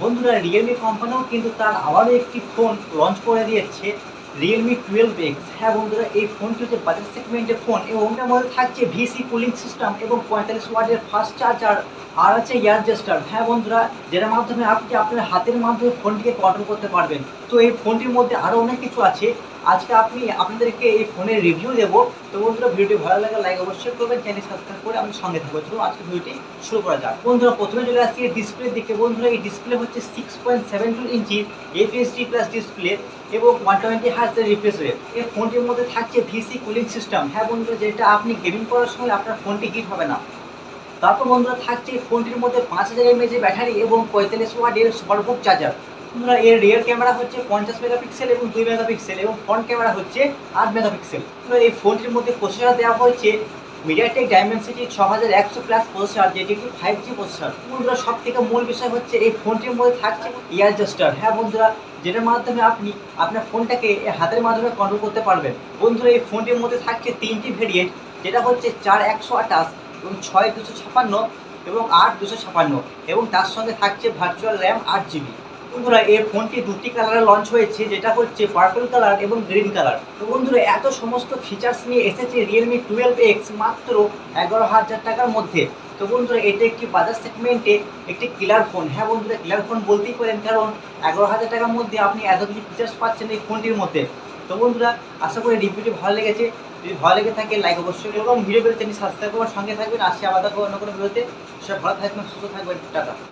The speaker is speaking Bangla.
বন্ধুরা রিয়েলমি কোম্পানিও কিন্তু তার আবারও একটি ফোন লঞ্চ করে দিয়েছে রিয়েলমি টুয়েলভ এক্স হ্যাঁ বন্ধুরা, এই ফোনটি হচ্ছে বাজার সেগমেন্টের ফোন এবং এটার মধ্যে থাকছে ভিসি কুলিং সিস্টেম এবং পঁয়তাল্লিশ ওয়াটের ফাস্ট চার্জার আর আছে এয়ার জেস্টার। হ্যাঁ বন্ধুরা, যেটার মাধ্যমে আপনি আপনার হাতের মাধ্যমে ফোনটিকে কন্ট্রোল করতে পারবেন। তো এই ফোনটির মধ্যে আরও অনেক কিছু আছে। আজকে আপনি আপনাদেরকে এই ফোনের রিভিউ দেবো। তো বন্ধুরা, ভিডিওটি ভালো লাগে লাইক অবশ্যই করবেন। চ্যানেল সাবস্ক্রাইব করে আমি সঙ্গে থাকব চলুন আজকে ভিডিওটি শুরু করা যাক। বন্ধুরা, প্রথমে চলে আসছি ডিসপ্লের দিকে। বন্ধুরা, এই ডিসপ্লে হচ্ছে six point seven two inch FSD plus display এবং ওয়ান টোয়েন্টি হার্সের রিফ্রেশ রেট এই ফোনটির মধ্যে থাকছে ভিসি কুলিং সিস্টেম হ্যাঁ বন্ধুরা, যেটা আপনি গেমিং করার সময় আপনার ফোনটি হিট হবে না। তারপর বন্ধুরা থাকছে ফোনটির মধ্যে পাঁচ হাজার এমএজের ব্যাটারি এবং পঁয়তাল্লিশ ওয়াটের সুপারবুক চার্জার বন্ধুরা, এর রিয়ার ক্যামেরা হচ্ছে পঞ্চাশ মেগাপিক্সেল এবং দুই মেগাপিক্সেল এবং ফ্রন্ট ক্যামেরা হচ্ছে আট মেগাপিক্সেল এই ফোনটির মধ্যে প্রসেসর দেওয়া হয়েছে মিডিয়াটেক ডায়মেন্সিটি ছ হাজার একশো প্লাস প্রসেসর যেটি একটি ফাইভ জি প্রসেসর বন্ধুরা সব থেকে মূল বিষয় হচ্ছে এই ফোনটির মধ্যে থাকছে ইয়ার জাস্টার হ্যাঁ বন্ধুরা, যেটার মাধ্যমে আপনি আপনার ফোনটাকে হাতের মাধ্যমে কন্ট্রোল করতে পারবেন। বন্ধুরা, এই ফোনটির মধ্যে থাকছে তিনটি ভেরিয়েন্ট যেটা হচ্ছে চার একশো আঠাশ এবং ছয় দুশো ছাপান্ন এবং আট দুশো ছাপান্ন এবং তার সঙ্গে থাকছে ভার্চুয়াল র্যাম আট জিবি বন্ধুরা, এই ফোনটি দুটি কালারে লঞ্চ হয়েছে, যেটা হচ্ছে পার্পল কালার এবং গ্রিন কালার তো বন্ধুরা, এত সমস্ত ফিচার্স নিয়ে এসেছে রিয়েলমি টুয়েলভ এক্স মাত্র এগারো হাজার টাকার মধ্যে। তো বন্ধুরা, এটা একটি বাজার সেগমেন্টে একটি কিলার ফোন হ্যাঁ বন্ধুরা কিলার ফোন বলতেই পারেন, কারণ এগারো হাজার টাকার মধ্যে আপনি এত কিছু ফিচার্স পাচ্ছেন এই ফোনটির মধ্যে। তো বন্ধুরা, আশা করি রিভিউটি ভালো লেগেছে। যদি ভালো লেগে থাকে লাইক অবশ্যই এবং ভিডিও পেলে চ্যানেল সাবস্ক্রাইব করার সঙ্গে থাকবেন। আসছে আলাদা অন্য কোনো ভিডিওতে সব ভালো থাকবেন, সুস্থ থাকবেন। টাটা।